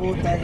Wala,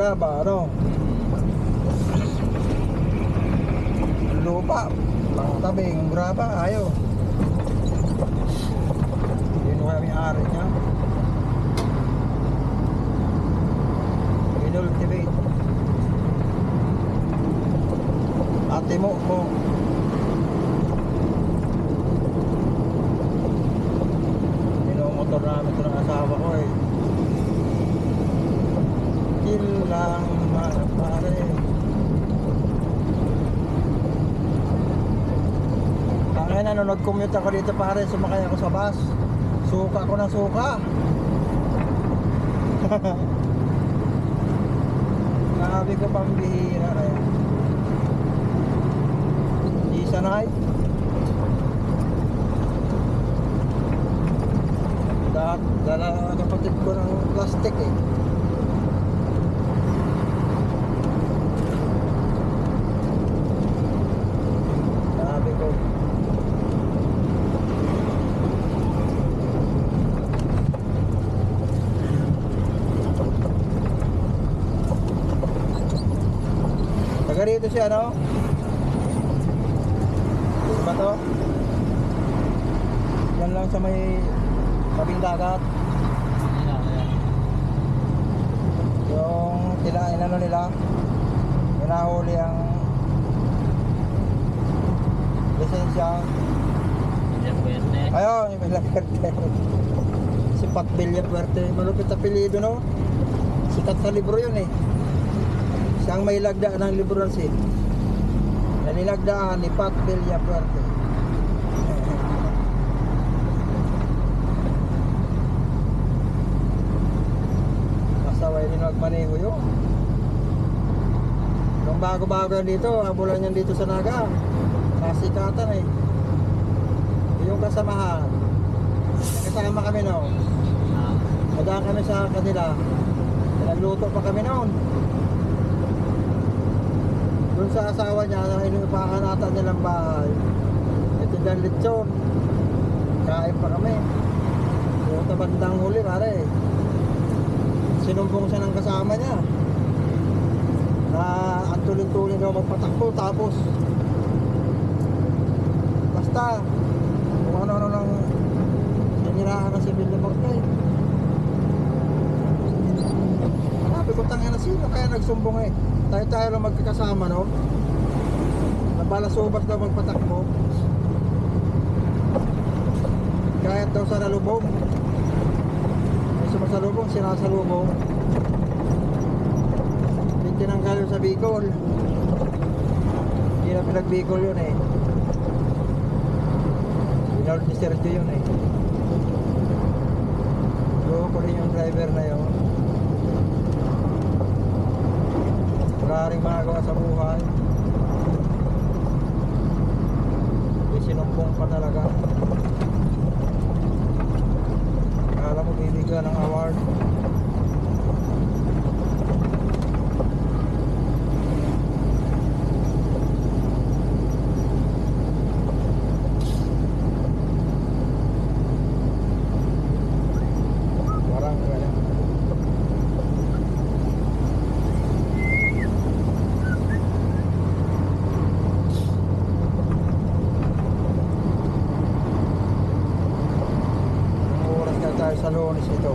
Gawing graba, ano? Lupa, pangtabi, yung graba, ayaw. Yun kami ari niya. Inultivate. Ate mo mo. Pinomotor namin ito ng asawa ko eh. Chill lang mga pare Tangin na, nung nag-commute ako dito pare, sumakay ako sa bus. Suka ko ng suka. Sabi ko pambihira eh Di sanay. Dahil dala kapatid ko ng plastic eh Sabi ko. Taga rito siya, no? Dito ba to? Yan lang sa may tabing dagat. Yung tila, inano nila, inahuli ang lisensya. Ayun, yung Villaperte. Si Pat Villaperte. Malupit apelido, no? Sikat sa libro yun eh. Siyang may lagda ng libro si. Na nilagdaan ni Pat Villaperte. Masaway din magmaneho yun. Nung bago-bago yan dito, abulan yan dito sa Naga. Nasikatan eh yung kasamahan kasama kami noon madaan kami sa kanila nagluto pa kami noon doon sa asawa niya na inupakan nata nilang bahay. Ito dyan lechon. Kain pa kami. Puta bandang huli pare. Sinumbong siya ng kasama niya. Na ang tuloy-tuloy daw magpatakbo tapos basta kung ano-ano lang nanirahan na si Bill Morte sabi ko tangin na sino kaya nagsumbong eh tayo-tayo lang magkakasama no nabalasubas daw magpatakbo kahit daw sa nalubong. May sumasalubong, sinasalubong. Yung tinanggal yun sa Bicol. Hindi na pinag-Bicol yun eh. Pinag ni Sergio yun eh. So, ko rin yung driver na yun. Wala rin magagawa sa buhay. Sinumpong pa talaga. Akala mo bibigyan ng award. Parang ganyan. Anong oras na tayo sa lunes ito?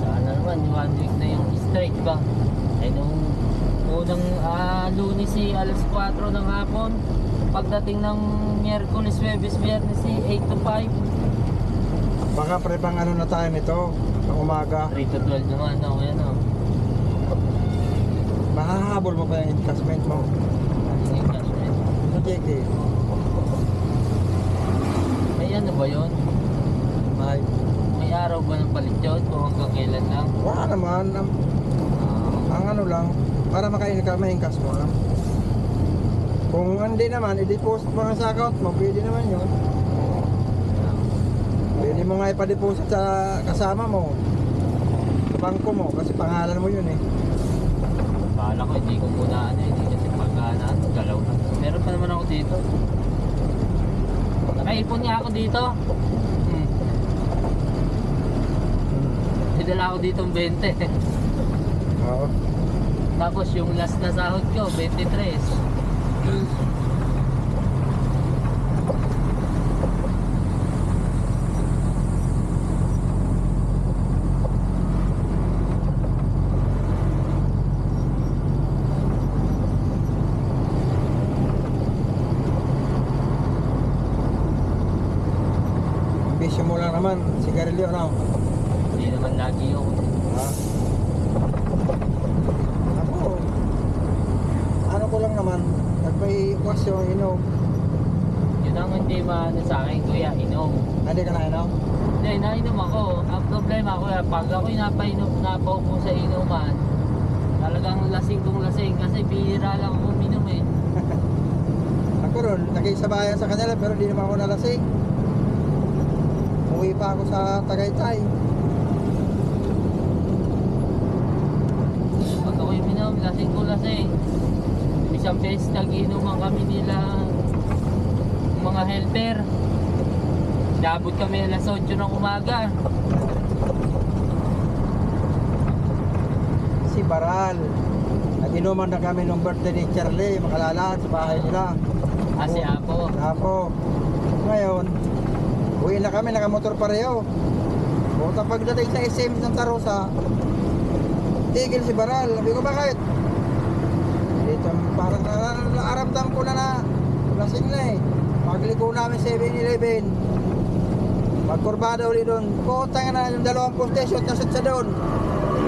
Sana naman, one week na yung straight ba? Ay nung unang ah, lunes si alas 4 ng hapon. Pagdating ng Miyerkules, Webes, Biyernes si 8 to 5. Baka pre bang ano na tayo nito? Umaga. 3 to 12 naman, no? Yan o. Mahahabol mo pa yung investment mo. Yung judgment. Sa JK. May ano ba yun? May. May araw ba ng palit yun? Kung hanggang kailan lang? Wala naman. Ang, Ah, ang ano lang. Para makain ka, mahingkas mo lang. Kung hindi naman, i-deposit mo sa account mo. Pwede naman yun. Pwede mo nga ipa-deposit sa kasama mo. Sa bangko mo. Kasi pangalan mo yun eh. Bahala ko, hindi ko muna ano, hindi kasi pagkana, galaw na. Meron pa naman ako dito. Nakaipon nga ako dito. Hmm. Idala ako dito 20. Oo. Tapos yung last na sahod ko, 23. Ang bisyo mo lang naman. Sigarilyo, ano? Hindi naman lagi yung Ha? Ako, ano ko lang naman, pag may okasyon, inom. yun ang hindi maano sa akin, kuya, inom. Hindi ka na inom? Hindi, nainom ako. Ang problema ko, pag ako napainom, napaupo sa inuman, talagang lasing kong lasing kasi bihira lang ako uminom eh. Ako ron, nakisabayan sa kanila pero di naman ako nalasing. Uwi pa ako sa Tagaytay. Pag ako uminom, lasing ko lasing. Isang beses nag-inuman kami nila mga helper. Dabot kami alas 8 ng umaga. Si Baral. Nag-inuman na kami nung birthday ni Charlie, makalala sa bahay nila. Kasi apo. Apo. Ngayon, uwi na kami, nakamotor pareho. Buta pagdating sa SM ng Tarosa, tigil si Baral. Sabi ko, bakit? Dito, parang na- naaramdam ko na na lasing na eh. Pagliko namin 7-Eleven. Pagkurbada ulit doon. Putang na yung dalawang station nasot sa doon.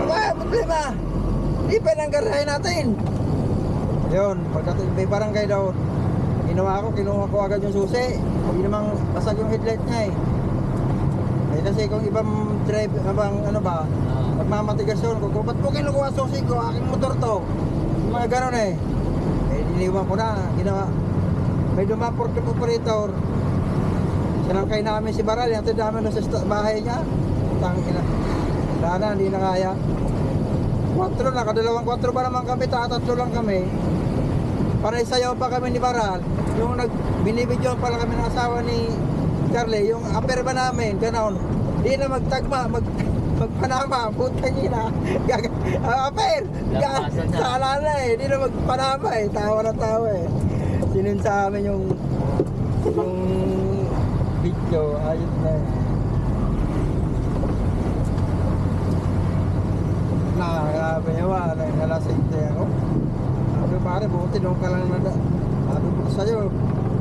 Wala, problema. Di pa nang garahin natin. Yun, pagdating may barangay daw, ginawa ko, kinuha ko agad yung susi. Hindi namang basag yung headlight niya eh. Eh kasi kung ibang drive, ibang ano ba, Ah, Magmamatigas yun. Kung ba't mo kinukuha susi ko? Aking motor to. Yung mga ganon eh. Eh, iniwan ko na. Ginawa. May dumaport yung operator. Sinangkay namin si Baral. Yung namin sa bahay niya. Tangin na. Wala na, hindi na kaya. Kwatro na, kadalawang kwatro ba naman kami, tatatlo lang kami. Para isayaw pa kami ni Baral. Yung nag, binibidyo pala kami ng asawa ni Charlie, yung aper ba namin, ganon. Di na magtagma, mag, magpanama, putang ina. Gag, ah, aper! Ga, sala na eh, di na magpanama eh, tawa na tawa eh. Sinun sa amin yung, yung video, ayos na eh. Nakakabe niya ba, nalasing tayo ako. Sabi pare, buti nung ka lang na, sabi ko sa'yo,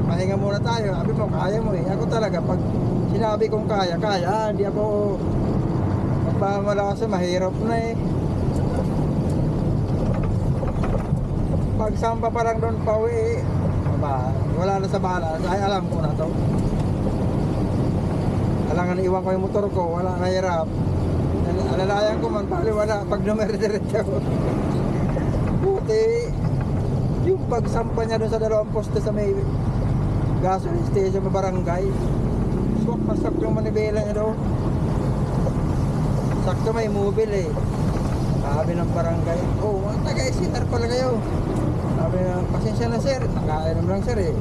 pahinga muna tayo. Sabi mo, kaya mo eh. Ako talaga, pag sinabi kong kaya, kaya. Ah, hindi ako magpamalakas mahirap na eh. Pag samba pa lang doon pa ba, wala na sa bala. Ay, alam ko na to. Alangan iwan ko yung motor ko, wala na hirap. Al- Alalayan ko man, pali wala, pag numero-diretso. Buti, yung pagsampa niya doon sa dalawang poste sa may gasoline station may barangay. Swak na swak yung manibela niya doon. Sakto may mobile eh. Sabi ng barangay, oh, taga-isitar pala kayo. Sabi na, pasensya na sir, nakainom lang sir eh.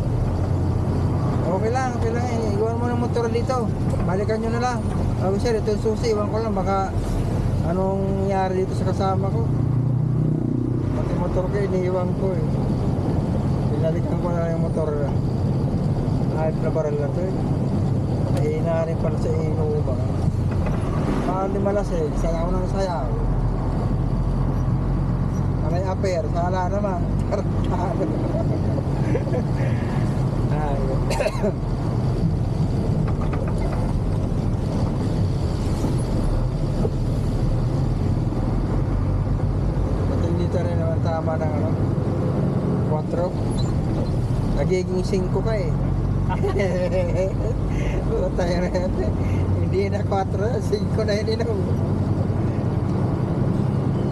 Okay lang, okay lang eh. Iwan mo ng motor dito. Balikan nyo na lang. Sabi sir, ito yung susi, iwan ko lang. Baka anong nangyari dito sa kasama ko. Pati motor ko, iniiwan ko eh. Binalikan ko na yung motor. Ayop na baril na to eh. Mahina rin pala sa inuuba. Paano di malasig? Sayaw ng sayaw. May aper, sala naman. Tarantado. Tama ng ano, 4. Nagiging 5 ka eh. Yun na yan. Hindi na 4, 5 na hindi na.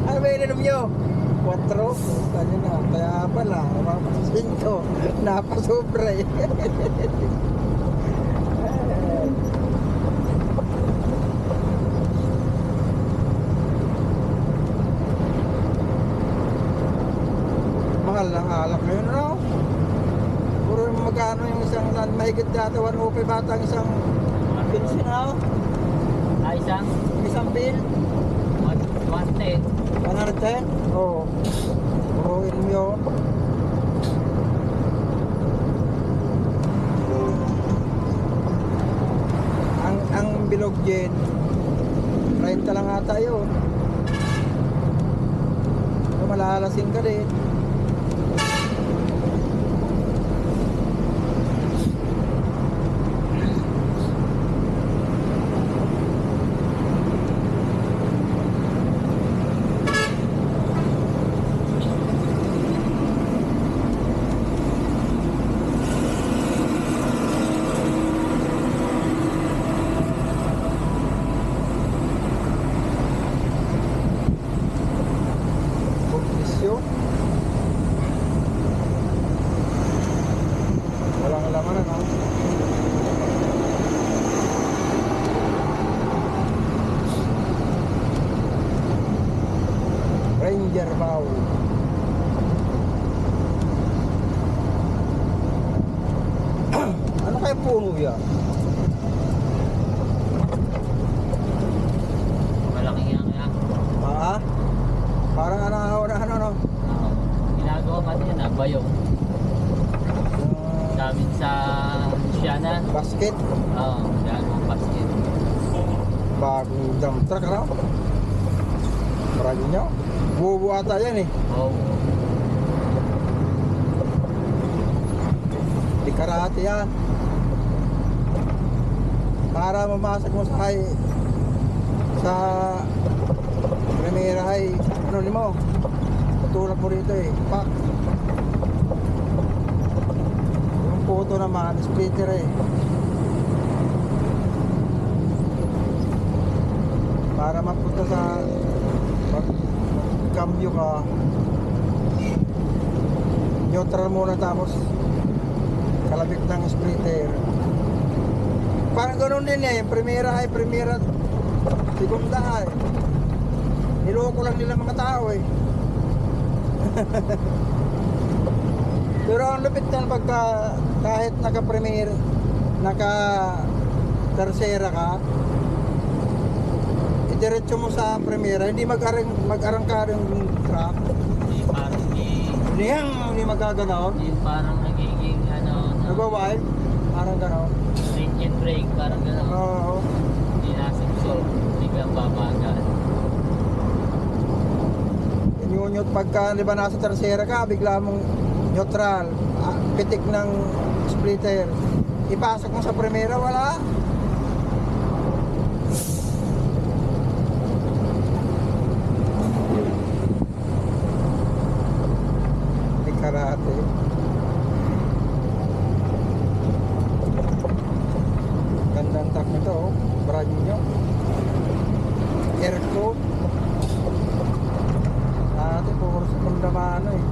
Ano ba ininom nyo? 4? Kanya na, kaya pala, mga 5. Napasobra eh. Mahal ng alak ngayon, ano? Puro yung magkano yung isang mahigit dati, 1 okay bata ang isang pinsin, ano? Ah, isang Isang bill. 110. 110? Oo. Puro ilm yun. Ang, ang bilog dyan, 30 lang ata yun. Kung malalasing ka din. Pagkisyo. Walang laman ano. Bow. ano kaya puno yan? Malaking yan yan. Ha? Parang ano, ano, ano, ano? Oo. Ginagawa pa din ah, bayong. Yung Namin sa Luciana. basket. Oo, ginagawa basket. Bagong dump truck, ano? Marami nyo. Bubu ata yan eh. Oo. Di karate yan. Para mamasok mo sa high sa Primera High, ano ni mo? Tutulak mo rito eh. Pak. Yung photo naman, splitter eh. Para mapunta sa cambio ka neutral muna tapos kalabit ng splitter parang ganun din eh primera ay primera segunda ay niloko lang nila mga tao eh. Pero ang lupit yan pagka kahit naka premier naka tercera ka idiretso mo sa primera hindi mag-arang mag-arangka yung truck Hindi parang hindi, hindi yan hindi magaganaw hindi parang nagiging ano, no, nagwa-wild parang gano'n range and brake, parang gano'n. oo Hindi nasubsob, biglang babagal. Inyunyot pagka, di ba, nasa tercera ka, bigla mong neutral, ah, pitik ng splitter. Ipasok mo sa primera, wala. May karate. Gandang tak nito, oh. brand new. Aircon. Dati, puro sa kundamano eh.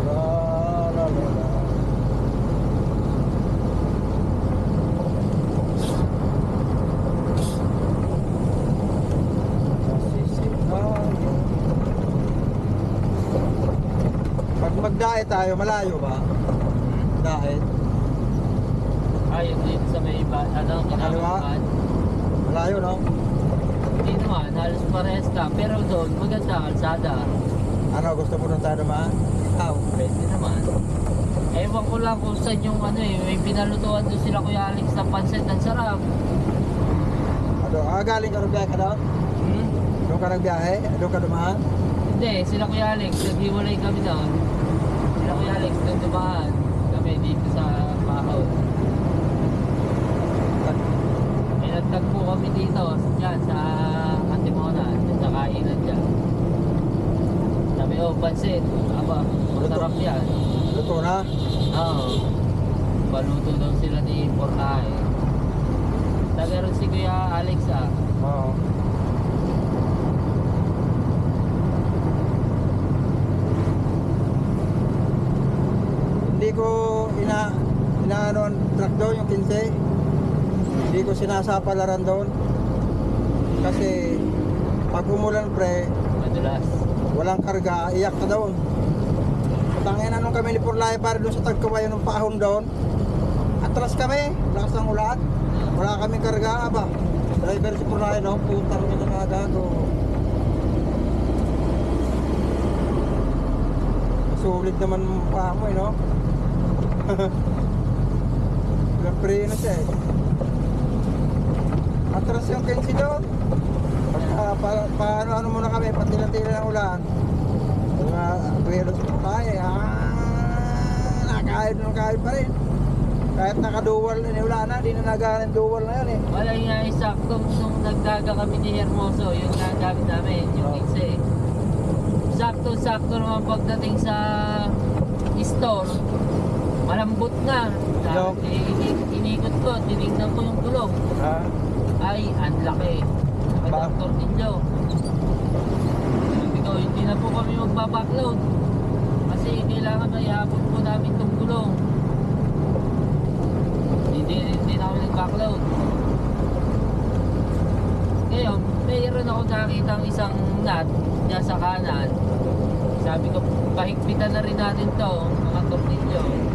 La, la, la, la. Masisihayo. Pag magdaet tayo, malayo ba? Daet. Ayun dito sa may iba, ano, kinakabahan. Malayo, no? Hindi naman, halos parehas ka. Pero doon, maganda ang kalsada. Ano, gusto mo nung tayo naman? Ikaw. Pwede naman. Ewan ko lang kung saan yung ano eh, may pinalutuan doon sila Kuya Alex ng pansit ng sarap. Ano, ah, galing ka nagbiyahe ka doon? Hmm? Doon ka nagbiyahe? Doon ka dumaan? Hindi, sila Kuya Alex, naghiwalay kami doon. Kuya Alex, doon dumaan. Kami dito sa Pahaw. Eh, nagtagpo kami dito, dyan, sa Antimona, sa kainan dyan. Sabi, oh, pansit. Aba, masarap yan. Luto na? Oo. Baluto daw sila ni Portahe. Taga rin si Kuya Alex ah. Oo. Hindi ko ina inaano truck doon, yung 15. Hindi ko sinasapalaran doon. Kasi pag umulan pre, Madulas. walang karga, iyak ka doon. Tangin na nung kami ni Purlay para doon sa tagkawayan ng pahon doon. Atras kami, lakas ng ulan. Wala kami karga ba? Driver si Purlay no, putang na nakagago. Sulit naman ang mo eh no. Walang preno siya eh. Atras yung 15 doon. Pagka, pa, paano ano muna kami, patila-tila ng ulan. Mga tuwero sa tayo, ah, nakahid ng kahit pa rin. Kahit nakaduwal, eh, wala na, di na nagalan duwal na yun eh. Wala nga isakto nung nagdaga kami ni Hermoso, yung nagamit namin, yung Oo. ikse. Sakto-sakto naman pagdating sa store, malambot na. Sabi, ini- inikot ko, tinignan ko yung gulong. Ha? Ay, ang laki. Ba- ng tornilyo. Sabi ko, hindi na po kami magbabackload. Kasi kailangan na ihabot po namin itong gulong. Hindi, hindi na kami nag-backload. Ngayon, mayroon ako nakita isang nut dyan sa kanan. Sabi ko, pahigpitan na rin natin to, mga tornilyo.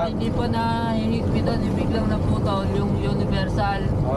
Hindi pa na hihigpitan, eh, biglang naputol yung universal. Oo.